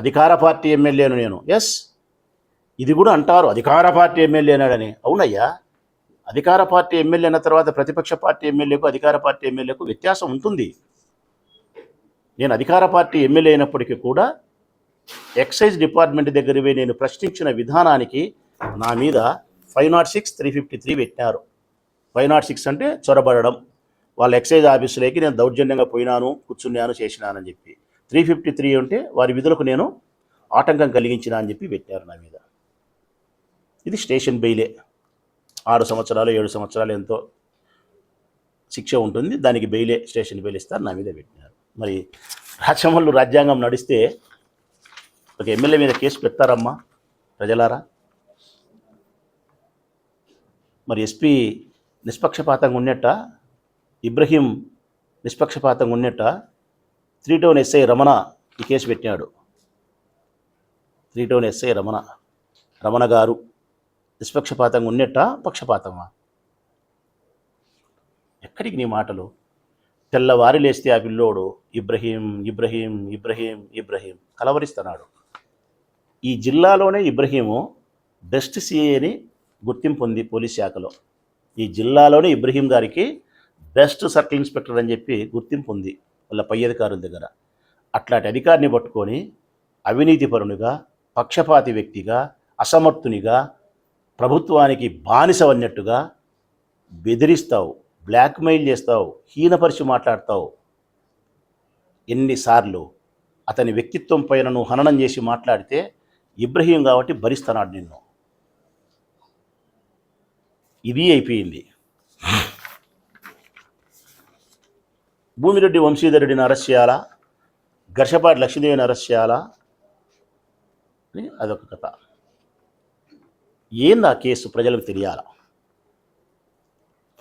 అధికార పార్టీ ఎమ్మెల్యేను నేను. ఎస్ ఇది కూడా అంటారు అధికార పార్టీ ఎమ్మెల్యేనాడని అవునయ్యా. అధికార పార్టీ ఎమ్మెల్యే అయిన తర్వాత ప్రతిపక్ష పార్టీ ఎమ్మెల్యేకు అధికార పార్టీ ఎమ్మెల్యేకు వ్యత్యాసం ఉంటుంది. నేను అధికార పార్టీ ఎమ్మెల్యే అయినప్పటికీ కూడా ఎక్సైజ్ డిపార్ట్మెంట్ దగ్గర నేను ప్రశ్నించిన విధానానికి నా మీద five naught six three fifty three పెట్టినారు. ఫైవ్ నాట్ సిక్స్ అంటే చొరబడడం. వాళ్ళ ఎక్సైజ్ ఆఫీసులోకి నేను దౌర్జన్యంగా పోయినాను కూర్చున్నాను చేసినానని చెప్పి. త్రీ ఫిఫ్టీ త్రీ ఉంటే వారి విధులకు నేను ఆటంకం కలిగించిన అని చెప్పి పెట్టారు నా మీద. ఇది స్టేషన్ బెయిలే. ఆరు సంవత్సరాలు ఏడు సంవత్సరాలు ఎంతో శిక్ష ఉంటుంది. దానికి బెయిలే స్టేషన్ బెయిల్ ఇస్తారు నా మీద పెట్టినారు. మరి రాజ్యాంగంలో రాజ్యాంగం నడిస్తే ఒక ఎమ్మెల్యే మీద కేసు పెడతారమ్మా ప్రజలారా? మరి ఎస్పీ నిష్పక్షపాతంగా ఉన్నట్ట ఇబ్రహీం నిష్పక్షపాతంగా ఉన్నట్ట త్రీ టౌన్ ఎస్ఐ రమణ ఈ కేసు పెట్టినాడు. Three town SI Ramana. Ramana garu నిష్పక్షపాతంగా ఉన్నట్ట? పక్షపాతమా? ఎక్కడికి నీ మాటలు? తెల్లవారి లేస్తే ఆ పిల్లోడు ఇబ్రహీం ఇబ్రహీం ఇబ్రహీం ఇబ్రహీం కలవరిస్తున్నాడు. ఈ జిల్లాలోనే ఇబ్రహీము బెస్ట్ సిఏ అని గుర్తింపు ఉంది పోలీస్ శాఖలో. ఈ జిల్లాలోనే ఇబ్రహీం గారికి బెస్ట్ సర్కిల్ ఇన్స్పెక్టర్ అని చెప్పి గుర్తింపు ఉంది వాళ్ళ పై అధికారుల దగ్గర. అట్లాంటి అధికారిని పట్టుకొని అవినీతిపరునిగా పక్షపాతి వ్యక్తిగా అసమర్థునిగా ప్రభుత్వానికి బానిసవన్నట్టుగా బెదిరిస్తావు బ్లాక్మెయిల్ చేస్తావు హీనపరిచి మాట్లాడతావు. ఎన్నిసార్లు అతని వ్యక్తిత్వం పైన నువ్వు హననం చేసి మాట్లాడితే ఇబ్రహీం కాబట్టి భరిస్తున్నాడు నిన్ను. ఇది అయిపోయింది. భూమిరెడ్డి వంశీధరుడిని అరెస్ట్ చేయాలా? ఘర్షపాటి లక్ష్మీదేవిని అరెస్ట్ చేయాలా? అని అదొక కథ. ఏంది ఆ కేసు? ప్రజలకు తెలియాలా?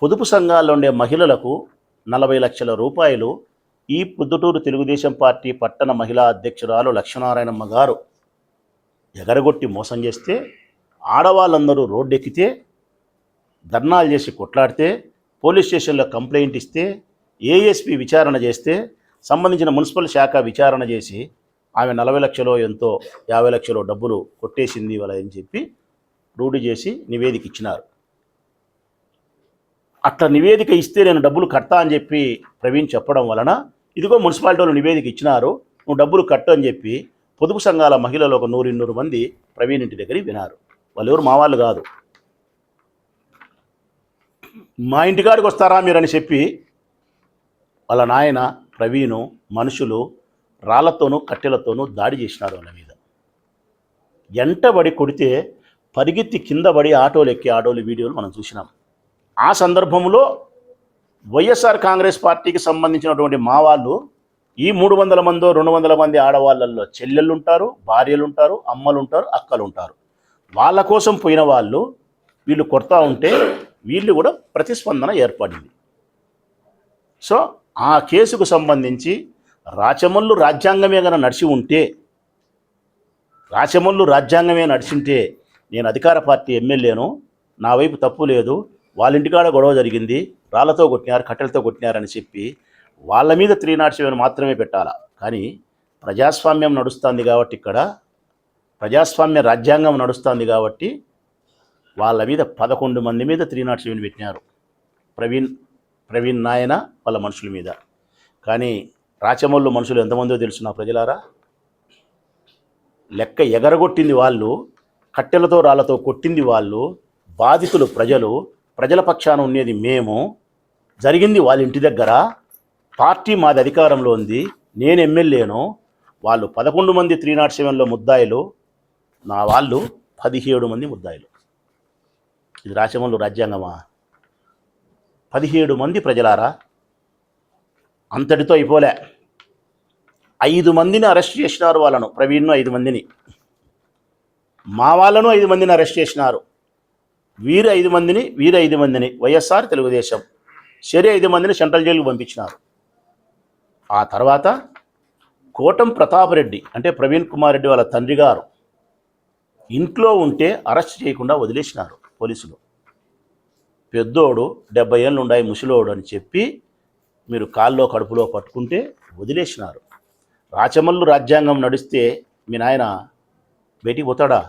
పొదుపు సంఘాల్లో ఉండే మహిళలకు నలభై లక్షల రూపాయలు ఈ పొద్దుటూరు తెలుగుదేశం పార్టీ పట్టణ మహిళా అధ్యక్షురాలు లక్ష్మీనారాయణమ్మ గారు ఎగరగొట్టి మోసం చేస్తే ఆడవాళ్ళందరూ రోడ్డెక్కితే ధర్నాలు చేసి కొట్లాడితే పోలీస్ స్టేషన్లో కంప్లైంట్ ఇస్తే ఏఎస్పి విచారణ చేస్తే సంబంధించిన మున్సిపల్ శాఖ విచారణ చేసి ఆమె నలభై లక్షలో ఎంతో యాభై లక్షలో డబ్బులు కొట్టేసింది వాళ్ళ అని చెప్పి రూఢి చేసి నివేదిక ఇచ్చినారు. అట్లా నివేదిక ఇస్తే నేను డబ్బులు కడతా అని చెప్పి ప్రవీణ్ చెప్పడం వలన ఇదిగో మున్సిపాలిటీ వాళ్ళు నివేదిక ఇచ్చినారు నువ్వు డబ్బులు కట్టు అని చెప్పి పొదుపు సంఘాల మహిళలు ఒక నూరిన్నూరు మంది ప్రవీణ్ ఇంటి దగ్గరికి వినారు వాళ్ళు ఎవరు మా వాళ్ళు కాదు. మా ఇంటికాడికి వస్తారా మీరని చెప్పి వాళ్ళ నాయన ప్రవీణు మనుషులు రాళ్ళతోనూ కట్టెలతోనూ దాడి చేసినారు వాళ్ళ మీద. ఎంటబడి కొడితే పరిగెత్తి కింద పడి ఆటోలు ఎక్కి ఆటోలు వీడియోలు మనం చూసినాం. ఆ సందర్భంలో వైఎస్ఆర్ కాంగ్రెస్ పార్టీకి సంబంధించినటువంటి మా వాళ్ళు ఈ మూడు వందల మందో రెండు వందల మంది ఆడవాళ్ళల్లో చెల్లెళ్ళు ఉంటారు భార్యలు ఉంటారు అమ్మలు ఉంటారు అక్కలు ఉంటారు వాళ్ళ కోసం పోయిన వాళ్ళు వీళ్ళు కొడతా ఉంటే వీళ్ళు కూడా ప్రతిస్పందన ఏర్పడింది. సో ఆ కేసుకు సంబంధించి రాచమల్లు రాజ్యాంగమే గన నడిచి ఉంటే రాచమల్లు రాజ్యాంగమే నడిచింటే నేను అధికార పార్టీ ఎమ్మెల్యేను నా వైపు తప్పు లేదు వాళ్ళ ఇంటికాడ గొడవ జరిగింది రాళ్ళతో కొట్టినారు కట్టెలతో కొట్టినారని చెప్పి వాళ్ళ మీద త్రీ నాట్ సెవెన్ మాత్రమే పెట్టాలా? కానీ ప్రజాస్వామ్యం నడుస్తుంది కాబట్టి ఇక్కడ ప్రజాస్వామ్య రాజ్యాంగం నడుస్తుంది కాబట్టి వాళ్ళ మీద పదకొండు మంది మీద త్రీ నాట్ సెవెన్ పెట్టినారు. ప్రవీణ్ ప్రవీణ్ నాయన వాళ్ళ మనుషుల మీద. కానీ రాచమల్లు మనుషులు ఎంతమందో తెలుసు నా ప్రజలారా? లెక్క ఎగరగొట్టింది వాళ్ళు కట్టెలతో రాళ్ళతో కొట్టింది వాళ్ళు బాధితులు ప్రజలు ప్రజల పక్షాన ఉండేది మేము. జరిగింది వాళ్ళ ఇంటి దగ్గర. పార్టీ మాది అధికారంలో ఉంది నేను ఎమ్మెల్యేను. వాళ్ళు పదకొండు మంది త్రీ నాట్ సెవెన్లో ముద్దాయిలు. నా వాళ్ళు పదిహేడు మంది ముద్దాయిలు. ఇది రాచమల్లు రాజ్యాంగమా? పదిహేడు మంది ప్రజలారా? అంతటితో అయిపోలే. ఐదు మందిని అరెస్ట్ చేసినారు వాళ్ళను ప్రవీణ్ను ఐదు మందిని. మా వాళ్ళను ఐదు మందిని అరెస్ట్ చేసినారు. వీరు ఐదు మందిని వీరు ఐదు మందిని వైఎస్ఆర్ తెలుగుదేశం. సరే ఐదు మందిని సెంట్రల్ జైలుకు పంపించినారు. ఆ తర్వాత కోటం ప్రతాపరెడ్డి అంటే ప్రవీణ్ కుమార్ రెడ్డి వాళ్ళ తండ్రి గారు ఇంట్లో ఉంటే అరెస్ట్ చేయకుండా వదిలేసినారు పోలీసులు. పెద్దోడు డెబ్బై ఏళ్ళు ఉండాయి ముసలోడు అని చెప్పి మీరు కాల్లో కడుపులో పట్టుకుంటే వదిలేసినారు. రాచమల్లు రాజ్యాంగం నడిస్తే మీ నాయన బయటికి పోతాడా?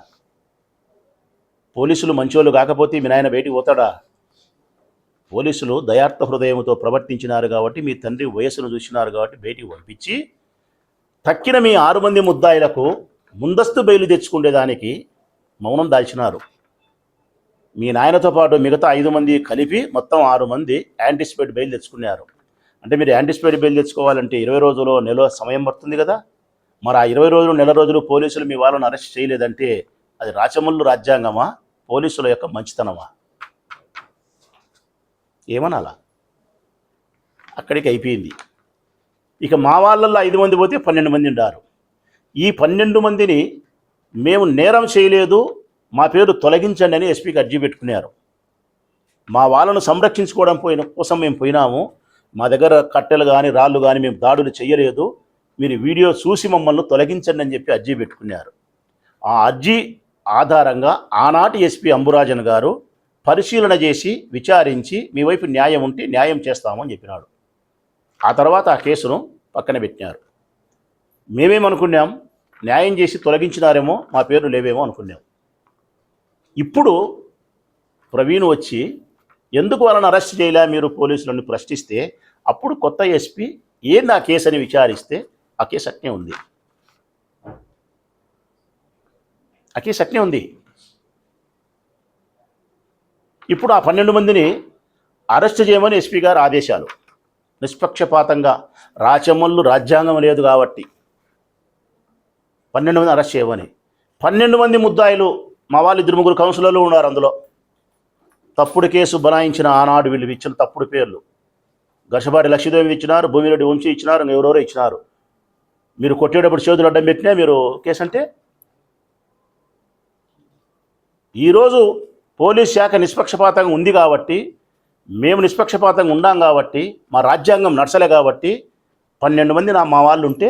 పోలీసులు మంచోళ్ళు కాకపోతే మీ నాయన బయటికి పోతాడా? పోలీసులు దయార్థ హృదయంతో ప్రవర్తించినారు కాబట్టి మీ తండ్రి వయస్సును చూసినారు కాబట్టి బయటికి పంపించి తక్కిన మీ ఆరు మంది ముద్దాయిలకు ముందస్తు బయలు తెచ్చుకునేదానికి మౌనం దాల్చినారు. మీ నాయనతో పాటు మిగతా ఐదు మంది కలిపి మొత్తం ఆరు మంది యాంటిసిపేట్ బెయిల్ తెచ్చుకున్నారు. అంటే మీరు యాంటిసిపేట్ బెయిల్ తెచ్చుకోవాలంటే ఇరవై రోజులు నెల సమయం పడుతుంది కదా. మరి ఆ ఇరవై రోజులు నెల రోజులు పోలీసులు మీ వాళ్ళని అరెస్ట్ చేయలేదంటే అది రాచమల్లు రాజ్యాంగమా పోలీసుల యొక్క మంచితనమా? ఏమనాలా? అక్కడికి అయిపోయింది. ఇక మా వాళ్ళల్లో ఐదు మంది పోతే పన్నెండు మంది ఉండారు. ఈ పన్నెండు మందిని మేము నేరం చేయలేదు మా పేరు తొలగించండి అని ఎస్పీకి అర్జీ పెట్టుకున్నారు. మా వాళ్ళను సంరక్షించుకోవడం పోయిన కోసం మేము పోయినాము. మా దగ్గర కట్టెలు కానీ రాళ్ళు కానీ మేము దాడులు చేయలేదు. మీరు వీడియో చూసి మమ్మల్ని తొలగించండి అని చెప్పి అర్జీ పెట్టుకున్నారు. ఆ అర్జీ ఆధారంగా ఆనాటి ఎస్పీ అంబురాజన్ గారు పరిశీలన చేసి విచారించి మీ వైపు న్యాయం ఉంటే న్యాయం చేస్తామని చెప్పినాడు. ఆ తర్వాత ఆ కేసును పక్కన పెట్టినారు. మేమేమనుకున్నాం? న్యాయం చేసి తొలగించినారేమో మా పేరు లేవేమో అనుకున్నాం. ఇప్పుడు ప్రవీణ్ వచ్చి ఎందుకు వాళ్ళని అరెస్ట్ చేయలే? మీరు పోలీసులను ప్రశ్నిస్తే అప్పుడు కొత్త ఎస్పీ ఏంది ఆ కేసు అని విచారిస్తే ఆ కేసు అట్నే ఉంది. ఆ కేసు అట్నే ఉంది. ఇప్పుడు ఆ పన్నెండు మందిని అరెస్ట్ చేయమని ఎస్పీ గారు ఆదేశాలు. నిష్పక్షపాతంగా రాచమల్లు రాజ్యాంగం లేదు కాబట్టి పన్నెండు మంది అరెస్ట్ చేయమని. పన్నెండు మంది ముద్దాయిలు మా వాళ్ళు ఇద్దరు ముగ్గురు కౌన్సిలర్లు ఉన్నారు అందులో. తప్పుడు కేసు బనాయించిన ఆనాడు వీళ్ళు ఇచ్చిన తప్పుడు పేర్లు. గషపాటి లక్ష్మీదేవి ఇచ్చినారు భూమిరెడ్డి వంశీ ఇచ్చినారు ఎవరెవరో ఇచ్చినారు. మీరు కొట్టేటప్పుడు చేతులు అడ్డం పెట్టినా మీరు కేసు అంటే? ఈరోజు పోలీస్ శాఖ నిష్పక్షపాతంగా ఉంది కాబట్టి మేము నిష్పక్షపాతంగా ఉన్నాం కాబట్టి మా రాజ్యాంగం నడచలే కాబట్టి పన్నెండు మంది నా మా వాళ్ళు ఉంటే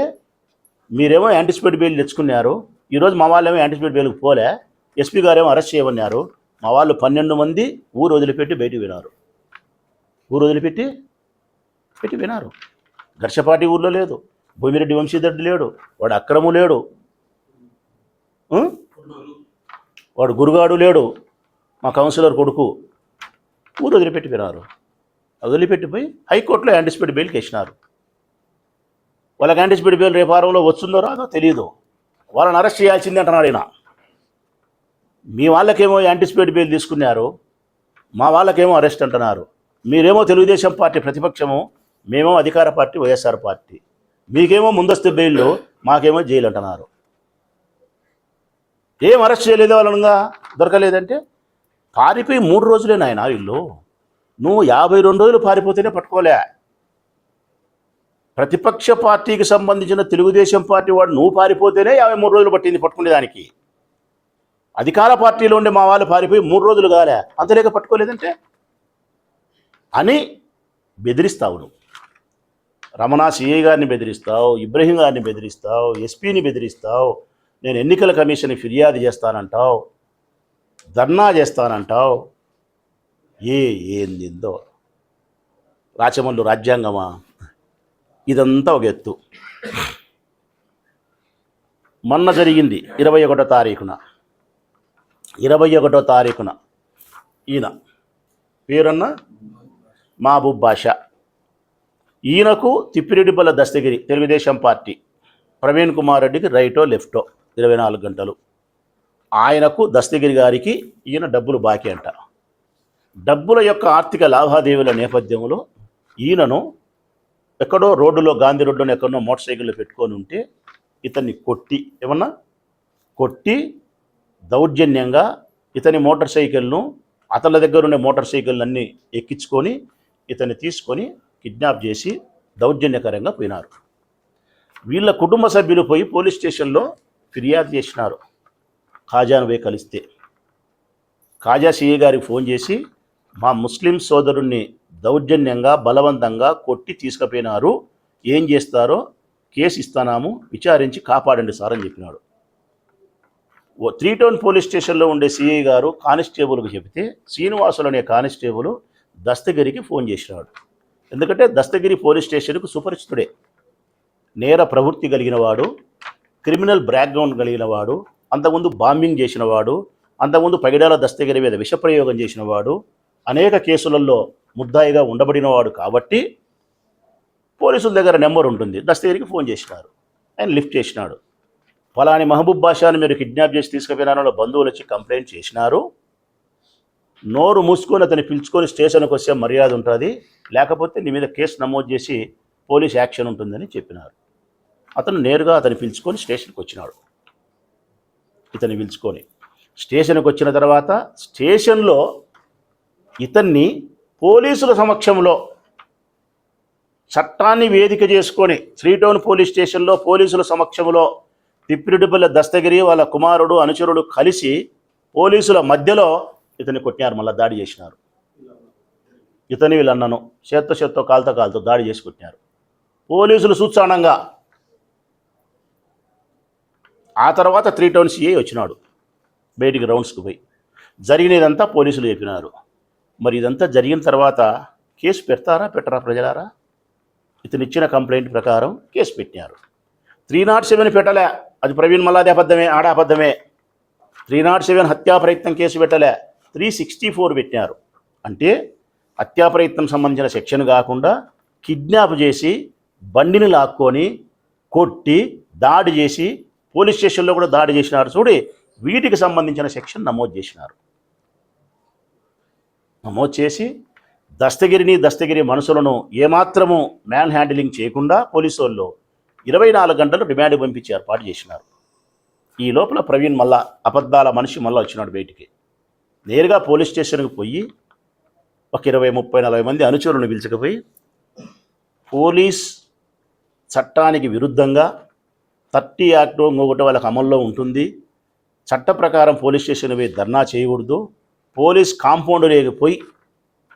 మీరేమో యాంటిసిపేట్ బెయిల్ తెచ్చుకున్నారు. ఈరోజు మా వాళ్ళేమో యాంటిసిపేట్ బెయిల్కి పోలే. ఎస్పీ గారేమో అరెస్ట్ చేయమన్నారు. మా వాళ్ళు పన్నెండు మంది ఊరు వదిలిపెట్టి బయటికి వినారు ఊరు వదిలిపెట్టి పెట్టి వినారు ఘర్షపాటి ఊర్లో లేదు. భూమిరెడ్డి వంశీధర్డు లేడు. వాడు అక్రము లేడు. వాడు గురుగాడు లేడు. మా కౌన్సిలర్ కొడుకు ఊరు వదిలిపెట్టి వినారు వదిలిపెట్టిపోయి హైకోర్టులో యాంటిసిపేట్ బెయిల్కి వేసినారు వాళ్ళకి యాంటిసిపేట్ బెయిల్ రేపు వారంలో వస్తుందో రాదో తెలియదు వాళ్ళని అరెస్ట్ చేయాల్సిందే అంటున్నాడు ఈయన. మీ వాళ్ళకేమో యాంటిసిపేట్ బెయిల్ తీసుకున్నారు మా వాళ్ళకేమో అరెస్ట్ అంటున్నారు. మీరేమో తెలుగుదేశం పార్టీ ప్రతిపక్షము మేమో అధికార పార్టీ వైఎస్ఆర్ పార్టీ. మీకేమో ముందస్తు బెయిల్లో మాకేమో జైలు అంటున్నారు. ఏం అరెస్ట్ చేయలేదు వాళ్ళనుగా దొరకలేదంటే పారిపోయి మూడు రోజులే నాయన వీళ్ళు. నువ్వు యాభై రెండు రోజులు పారిపోతేనే పట్టుకోలే. ప్రతిపక్ష పార్టీకి సంబంధించిన తెలుగుదేశం పార్టీ వాడు నువ్వు పారిపోతేనే యాభై మూడు రోజులు పట్టింది పట్టుకునేదానికి. అధికార పార్టీలో ఉండే మా వాళ్ళు పారిపోయి మూడు రోజులు కాలే. అంతలేక పట్టుకోలేదంటే? అని బెదిరిస్తావు నువ్వు. రమణ సిఐ గారిని బెదిరిస్తావు ఇబ్రహీం గారిని బెదిరిస్తావు ఎస్పీని బెదిరిస్తావు నేను ఎన్నికల కమిషన్ ఫిర్యాదు చేస్తానంటావు ధర్నా చేస్తానంటావు ఏ ఏందిందో? రాచమల్లు రాజ్యాంగమా? ఇదంతా ఒక ఎత్తు. మొన్న జరిగింది ఇరవై ఒకటో తారీఖున. ఇరవై ఒకటో తారీఖున ఈయన పేరన్న మహబూబ్ బాషా. ఈయనకు తిప్పిరెడ్డిపల్ల దస్తగిరి తెలుగుదేశం పార్టీ ప్రవీణ్ కుమార్ రెడ్డికి రైటో లెఫ్టో ఇరవై నాలుగు గంటలు. ఆయనకు దస్తగిరి గారికి ఈయన డబ్బులు బాకీ అంట. డబ్బుల యొక్క ఆర్థిక లావాదేవీల నేపథ్యంలో ఈయనను ఎక్కడో రోడ్డులో గాంధీ రోడ్డులో ఎక్కడో మోటార్ సైకిల్లో పెట్టుకొని ఉంటే ఇతన్ని కొట్టి ఏమన్నా కొట్టి దౌర్జన్యంగా ఇతని మోటార్ సైకిల్ను అతని దగ్గర ఉండే మోటార్ సైకిల్ అన్నీ ఎక్కించుకొని ఇతన్ని తీసుకొని కిడ్నాప్ చేసి దౌర్జన్యకరంగా పోయినారు. వీళ్ళ కుటుంబ సభ్యులు పోయి పోలీస్ స్టేషన్లో ఫిర్యాదు చేసినారు. ఖాజాను పోయి కలిస్తే. ఖాజా సిఏ గారికి ఫోన్ చేసి మా ముస్లిం సోదరుణ్ణి దౌర్జన్యంగా బలవంతంగా కొట్టి తీసుకుపోయినారు. ఏం చేస్తారో కేసు ఇస్తానాము విచారించి కాపాడండి సార్ అని చెప్పినాడు. త్రీ టౌన్ పోలీస్ స్టేషన్లో ఉండే సిఐ గారు కానిస్టేబుల్కి చెబితే శ్రీనివాసులు అనే కానిస్టేబుల్ దస్తగిరికి ఫోన్ చేసినాడు. ఎందుకంటే దస్తగిరి పోలీస్ స్టేషన్కు సుపరిచితుడే. నేర ప్రవృత్తి కలిగిన వాడు క్రిమినల్ బ్యాక్గ్రౌండ్ కలిగిన వాడు అంతకుముందు బాంబింగ్ చేసిన వాడు అంతకుముందు పగిడాల దస్తగిరి మీద విషప్రయోగం చేసిన వాడు అనేక కేసులలో ముద్దాయిగా ఉండబడినవాడు కాబట్టి పోలీసుల దగ్గర నెంబర్ ఉంటుంది. దస్తగిరికి ఫోన్ చేసినారు. ఆయన లిఫ్ట్ చేసినాడు. ఫలాని మహబూబ్ బాషాని మీరు కిడ్నాప్ చేసి తీసుకుపోయినారో వాళ్ళ బంధువులు వచ్చి కంప్లైంట్ చేసినారు. నోరు మూసుకొని అతన్ని పిలుచుకొని స్టేషన్కి వస్తే మర్యాద ఉంటుంది. లేకపోతే నీ మీద కేసు నమోదు చేసి పోలీస్ యాక్షన్ ఉంటుందని చెప్పినారు. అతను నేరుగా అతను పిలుచుకొని స్టేషన్కి వచ్చినాడు. ఇతన్ని పిలుచుకొని. స్టేషన్కి వచ్చిన తర్వాత స్టేషన్లో ఇతన్ని పోలీసుల సమక్షంలో చట్టాన్ని వేదిక చేసుకొని శ్రీటౌన్ పోలీస్ స్టేషన్లో పోలీసుల సమక్షంలో తిప్పిరెడ్డిపల్లి దస్తగిరి వాళ్ళ కుమారుడు అనుచరుడు కలిసి పోలీసుల మధ్యలో ఇతన్ని కొట్టినారు మళ్ళీ దాడి చేసినారు. ఇతని వీళ్ళన్నను చేత్తో చేత్తో కాలుతో కాలుతో దాడి చేసి కొట్టినారు. పోలీసులు సూత్సానంగా ఆ తర్వాత త్రీ టౌన్ సిఐ వచ్చినాడు. బయటికి రౌండ్స్కి పోయి. జరిగినదంతా పోలీసులు చెప్పినారు. మరి ఇదంతా జరిగిన తర్వాత కేసు పెడతారా పెట్టరా ప్రజలారా? ఇతను ఇచ్చిన కంప్లైంట్ ప్రకారం కేసు పెట్టినారు. త్రీ నాట్ సెవెన్ పెట్టలే. అది ప్రవీణ్ మల్లాది అబద్ధమే ఆడ అబద్ధమే. త్రీ నాట్ సెవెన్ హత్యా ప్రయత్నం కేసు పెట్టలే. త్రీ సిక్స్టీ ఫోర్ పెట్టినారు అంటే హత్యా ప్రయత్నం సంబంధించిన సెక్షన్ కాకుండా కిడ్నాప్ చేసి బండిని లాక్కొని కొట్టి దాడి చేసి పోలీస్ స్టేషన్లో కూడా దాడి చేసినారు. చూడి వీటికి సంబంధించిన సెక్షన్ నమోదు చేసినారు. నమోదు చేసి దస్తగిరిని దస్తగిరి మనుషులను ఏమాత్రము మ్యాన్ హ్యాండిలింగ్ చేయకుండా పోలీసు వాళ్ళు ఇరవై నాలుగు గంటలు రిమాండ్ పంపించి ఏర్పాటు చేసినారు. ఈ లోపల ప్రవీణ్ మళ్ళా అబద్ధాల మనిషి మళ్ళీ వచ్చినాడు బయటికి. నేరుగా పోలీస్ స్టేషన్కి పోయి ఒక ఇరవై ముప్పై నలభై మంది అనుచరులను పిలుచుకుపోయి పోలీస్ చట్టానికి విరుద్ధంగా థర్టీ యాక్ట్ ఇంకొకటి వాళ్ళకి అమల్లో ఉంటుంది. చట్ట ప్రకారం పోలీస్ స్టేషన్ పోయి ధర్నా చేయకూడదు. పోలీస్ కాంపౌండ్ లేకపోయి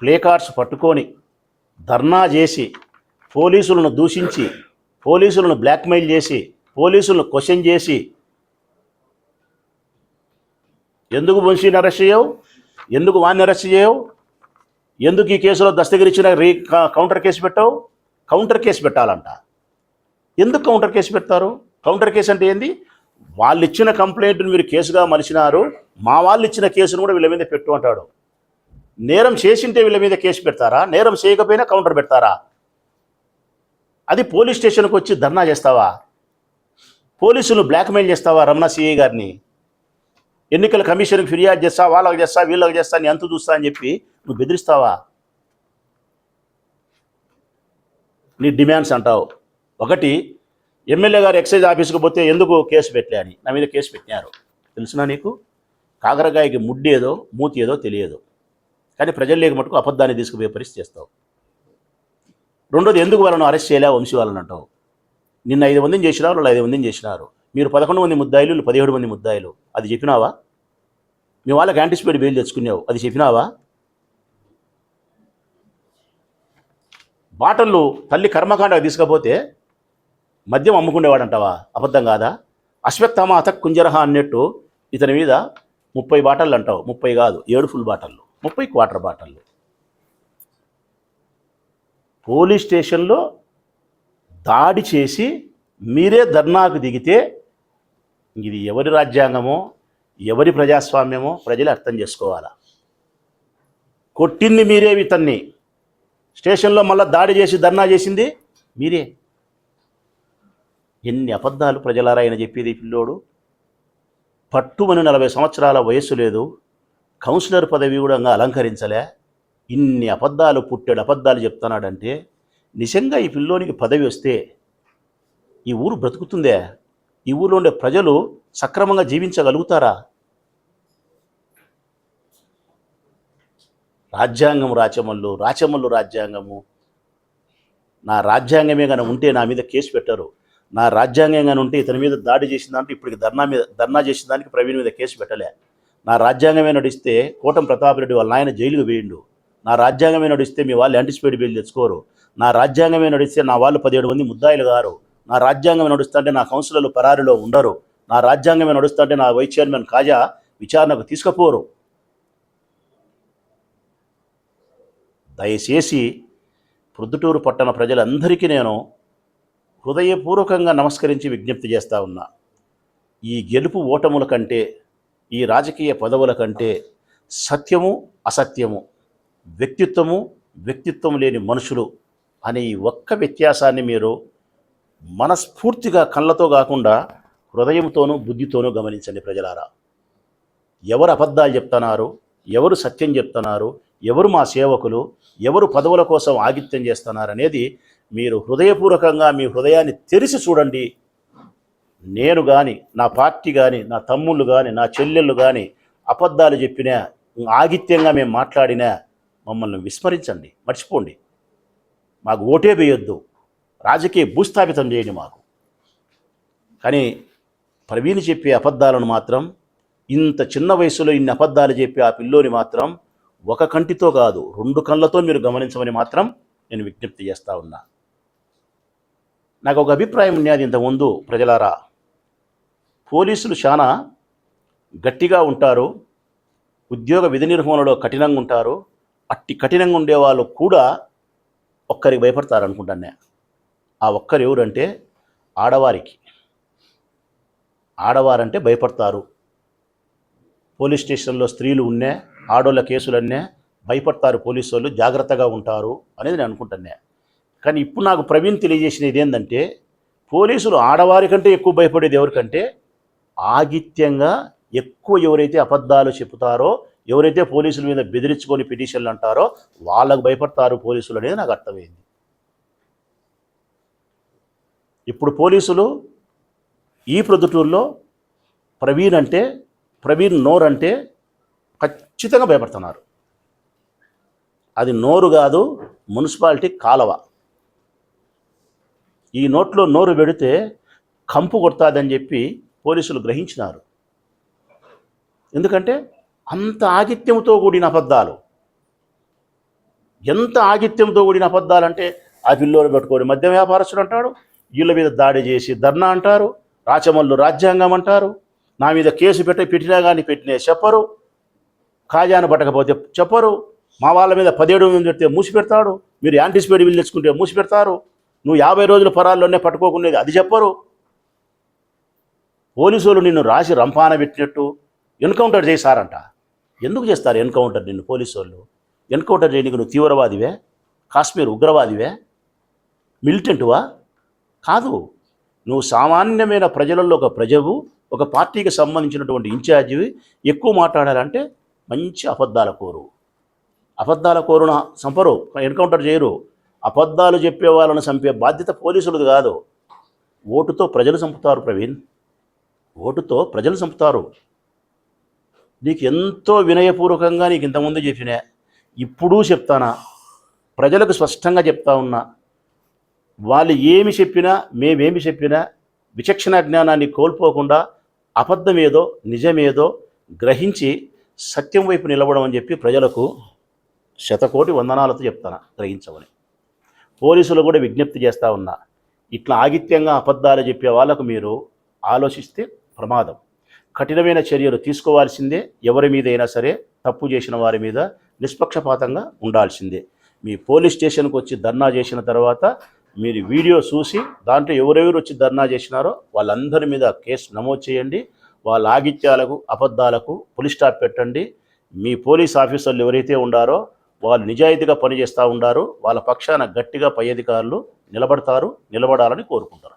ప్లే కార్డ్స్ పట్టుకొని ధర్నా చేసి పోలీసులను దూషించి పోలీసులను బ్లాక్మెయిల్ చేసి పోలీసులను క్వశ్చన్ చేసి ఎందుకు వంశీని అరెస్ట్ చేయవు? ఎందుకు వాడిని అరెస్ట్ చేయవు? ఎందుకు ఈ కేసులో దస్తగిరిచ్చిన రీ కౌంటర్ కేసు పెట్టావు? కౌంటర్ కేసు పెట్టాలంట. ఎందుకు కౌంటర్ కేసు పెడతారు? కౌంటర్ కేసు అంటే ఏంది? వాళ్ళు ఇచ్చిన కంప్లైంట్ని మీరు కేసుగా మలిచినారు. మా వాళ్ళు ఇచ్చిన కేసును కూడా వీళ్ళ మీద పెట్టు అంటాడు. నేరం చేసింటే వీళ్ళ మీద కేసు పెడతారా? నేరం చేయకపోయినా కౌంటర్ పెడతారా? అది పోలీస్ స్టేషన్కి వచ్చి ధర్నా చేస్తావా? పోలీసులు బ్లాక్మెయిల్ చేస్తావా రమణ సిఐ గారిని? ఎన్నికల కమిషన్కి ఫిర్యాదు చేస్తా వాళ్ళకి చేస్తా వీళ్ళకి చేస్తా నీ అంతు చూస్తా అని చెప్పి నువ్వు బెదిరిస్తావా? నీ డిమాండ్స్ అంటావు. ఒకటి ఎమ్మెల్యే గారు ఎక్సైజ్ ఆఫీస్కి పోతే ఎందుకు కేసు పెట్టలే అని? నా మీద కేసు పెట్టినారు. తెలుసునా నీకు? కాకరకాయకి ముడ్డేదో మూతి ఏదో తెలియదు. కానీ ప్రజల్లోకి మటుకు అబద్ధాన్ని తీసుకుపోయే పరిస్థితి చేస్తావు. రెండోది ఎందుకు వాళ్ళను అరెస్ట్ చేయలే వంశీ వాళ్ళని అంటావు? నిన్న ఐదు మందిని చేసినారు వాళ్ళు ఐదు మందిని చేసినారు. మీరు పదకొండు మంది ముద్దాయిలు వీళ్ళు పదిహేడు మంది ముద్దాయిలు. అది చెప్పినావా? మీ వాళ్ళకి యాంటిసిపేట్ బెయిల్ తెచ్చుకున్నావు. అది చెప్పినావా? బాటల్లో తల్లి కర్మకాండకు తీసుకపోతే మద్యం అమ్ముకునేవాడంటావా అబద్ధం కాదా? అశ్వత్థమ అత కుంజరహ అన్నట్టు ఇతని మీద ముప్పై బాటళ్ళు అంటావు. ముప్పై కాదు ఏడు ఫుల్ బాటళ్ళు. ముప్పై క్వార్టర్ బాటళ్ళు. పోలీస్ స్టేషన్లో దాడి చేసి మీరే ధర్నాకు దిగితే ఇది ఎవరి రాజ్యాంగమో ఎవరి ప్రజాస్వామ్యమో ప్రజలు అర్థం చేసుకోవాలా? కొట్టింది మీరే ఇతన్ని. స్టేషన్లో మళ్ళీ దాడి చేసి ధర్నా చేసింది మీరే. ఎన్ని అబద్ధాలు ప్రజలారా ఆయన చెప్పేది పిల్లోడు? పట్టుమని నలభై సంవత్సరాల వయస్సు లేదు. కౌన్సిలర్ పదవి కూడా అలంకరించలే. ఇన్ని అబద్ధాలు పుట్టాడు అబద్ధాలు చెప్తున్నాడంటే నిజంగా ఈ పిల్లోనికి పదవి వస్తే ఈ ఊరు బ్రతుకుతుందే? ఈ ఊరిలో ఉండే ప్రజలు సక్రమంగా జీవించగలుగుతారా? రాజ్యాంగం రాచమల్లు రాచమల్లు రాజ్యాంగము. నా రాజ్యాంగమే కానీ ఉంటే నా మీద కేసు పెట్టరు. నా రాజ్యాంగం కానీ ఉంటే ఇతని మీద దాడి చేసిన దాంట్లో ఇప్పటికి ధర్నా మీద ధర్నా చేసిన దానికి ప్రవీణ్ మీద కేసు పెట్టలే. నా రాజ్యాంగమే నడిస్తే కోటం ప్రతాప్ రెడ్డి వాళ్ళ నాయన జైలుకు వేయండు నా రాజ్యాంగమే నడిస్తే మీ వాళ్ళు యాంటిసిపేట్ బిల్ తెచ్చుకోరు. నా రాజ్యాంగమే నడిస్తే నా వాళ్ళు పదిహేడు మంది ముద్దాయిలు గారు. నా రాజ్యాంగమే నడుస్తుంటే నా కౌన్సిలర్లు పరారిలో ఉండరు. నా రాజ్యాంగమే నడుస్తుంటే నా వైస్ చైర్మన్ కాజా విచారణకు తీసుకుపోరు. దయచేసి ప్రొద్దుటూరు పట్టణ ప్రజలందరికీ నేను హృదయపూర్వకంగా నమస్కరించి విజ్ఞప్తి చేస్తా ఉన్నా. ఈ గెలుపు ఓటముల కంటే ఈ రాజకీయ పదవుల కంటే సత్యము అసత్యము. వ్యక్తిత్వము వ్యక్తిత్వం లేని మనుషులు అనే ఈ ఒక్క వ్యత్యాసాన్ని మీరు మనస్ఫూర్తిగా కళ్ళతో కాకుండా హృదయంతోనూ బుద్ధితోనూ గమనించండి ప్రజలారా. ఎవరు అబద్ధాలు చెప్తున్నారు ఎవరు సత్యం చెప్తున్నారు ఎవరు మా సేవకులు ఎవరు పదవుల కోసం ఆగిత్యం చేస్తున్నారు అనేది మీరు హృదయపూర్వకంగా మీ హృదయాన్ని తెరిచి చూడండి. నేను కానీ నా పార్టీ కానీ నా తమ్ముళ్ళు కానీ నా చెల్లెళ్ళు కానీ అబద్ధాలు చెప్పినా ఆగిత్యంగా మేము మాట్లాడినా మమ్మల్ని విస్మరించండి మర్చిపోండి. మాకు ఓటే వేయొద్దు. రాజకీయ భూస్థాపితం చేయండి మాకు. కానీ ప్రవీణ్ చెప్పే అబద్ధాలను మాత్రం ఇంత చిన్న వయసులో ఇన్ని అబద్ధాలు చెప్పి ఆ పిల్లోని మాత్రం ఒక కంటితో కాదు రెండు కళ్ళతో మీరు గమనించమని మాత్రం నేను విజ్ఞప్తి చేస్తా ఉన్నా. నాకు ఒక అభిప్రాయం ఉన్నది ఇంతకుముందు ప్రజలారా. పోలీసులు చాలా గట్టిగా ఉంటారు ఉద్యోగ విధి నిర్వహణలో కఠినంగా ఉంటారు అట్టి కఠినంగా ఉండేవాళ్ళు కూడా ఒక్కరికి భయపడతారు అనుకుంటాను నేను. ఆ ఒక్కరు ఎవరంటే ఆడవారికి. ఆడవారంటే భయపడతారు. పోలీస్ స్టేషన్లో స్త్రీలు ఉన్నే ఆడోళ్ళ కేసులన్నే భయపడతారు పోలీసు వాళ్ళు జాగ్రత్తగా ఉంటారు అనేది నేను అనుకుంటాను కానీ ఇప్పుడు నాకు ప్రవీణ్ తెలియజేసినది ఏంటంటే పోలీసులు ఆడవారి కంటే ఎక్కువ భయపడేది ఎవరికంటే ఆగిత్యంగా ఎక్కువ ఎవరైతే అబద్ధాలు చెబుతారో ఎవరైతే పోలీసుల మీద బెదిరించుకొని పిటిషన్లు అంటారో వాళ్ళకు భయపడతారు పోలీసులు అనేది నాకు అర్థమైంది. ఇప్పుడు పోలీసులు ఈ ప్రొద్దుటూరులో ప్రవీణ్ అంటే ప్రవీణ్ నోరు అంటే ఖచ్చితంగా భయపడుతున్నారు. అది నోరు కాదు మున్సిపాలిటీ కాలవ. ఈ నోట్లో నోరు పెడితే కంపు కొడతాదని చెప్పి పోలీసులు గ్రహించినారు. ఎందుకంటే అంత ఆగిత్యంతో కూడిన అబద్ధాలు. ఎంత ఆగిత్యంతో కూడిన అబద్ధాలంటే ఆ పిల్లోని పెట్టుకొని మద్య వ్యాపారస్తుడు అంటాడు వీళ్ళ మీద దాడి చేసి ధర్నా అంటారు రాచమల్లు రాజ్యాంగం అంటారు నా మీద కేసు పెట్టి పెట్టినా కానీ పెట్టినే చెప్పరు కాజాను పట్టకపోతే చెప్పరు మా వాళ్ళ మీద పదిహేడు మంది పెడితే మూసి పెడతాడు మీరు యాంటిసిపేట్ బిల్ తెచ్చుకుంటే మూసి పెడతారు నువ్వు యాభై రోజుల పరాల్లోనే పట్టుకోకునేది అది చెప్పరు. పోలీసులు నిన్ను రాసి రంపాన పెట్టినట్టు ఎన్కౌంటర్ చేశారంట ఎందుకు చేస్తారు ఎన్కౌంటర్ నిన్ను పోలీసు వాళ్ళు ఎన్కౌంటర్ చేయడానికి నువ్వు తీవ్రవాదివే? కాశ్మీర్ ఉగ్రవాదివే? మిలిటెంటువా? కాదు. నువ్వు సామాన్యమైన ప్రజలలో ఒక ప్రజవు ఒక పార్టీకి సంబంధించినటువంటి ఇన్ఛార్జివి. ఎక్కువ మాట్లాడాలంటే మంచి అబద్ధాల కోరు. అబద్ధాల కోరున చంపరు ఎన్కౌంటర్ చేయరు. అబద్ధాలు చెప్పే వాళ్ళని చంపే బాధ్యత పోలీసులది కాదు. ఓటుతో ప్రజలు చంపుతారు ప్రవీణ్. ఓటుతో ప్రజలు చంపుతారు. నీకు ఎంతో వినయపూర్వకంగా నీకు ఇంతకుముందు చెప్పినా. ఇప్పుడు చెప్తానా. ప్రజలకు స్పష్టంగా చెప్తా ఉన్నా. వాళ్ళు ఏమి చెప్పినా మేమేమి చెప్పినా విచక్షణ జ్ఞానాన్ని కోల్పోకుండా అబద్ధమేదో నిజమేదో గ్రహించి సత్యం వైపు నిలబడం అని చెప్పి ప్రజలకు శతకోటి వందనాలతో చెప్తాను గ్రహించమని. పోలీసులు కూడా విజ్ఞప్తి చేస్తూ ఉన్నా. ఇట్లా ఆగిత్యంగా అబద్ధాలు చెప్పే వాళ్ళకు మీరు ఆలోచిస్తే ప్రమాదం. కఠినమైన చర్యలు తీసుకోవాల్సిందే. ఎవరి మీద అయినా సరే తప్పు చేసిన వారి మీద నిష్పక్షపాతంగా ఉండాల్సిందే. మీ పోలీస్ స్టేషన్కి వచ్చి ధర్నా చేసిన తర్వాత మీరు వీడియో చూసి దాంట్లో ఎవరెవరు వచ్చి ధర్నా చేసినారో వాళ్ళందరి మీద కేసు నమోదు చేయండి. వాళ్ళ ఆగిత్యాలకు అబద్ధాలకు పోలీస్ స్టాప్ పెట్టండి. మీ పోలీస్ ఆఫీసర్లు ఎవరైతే ఉండారో వాళ్ళు నిజాయితీగా పనిచేస్తూ ఉండారు. వాళ్ళ పక్షాన గట్టిగా పై అధికారులు నిలబడతారు నిలబడాలని కోరుకుంటారు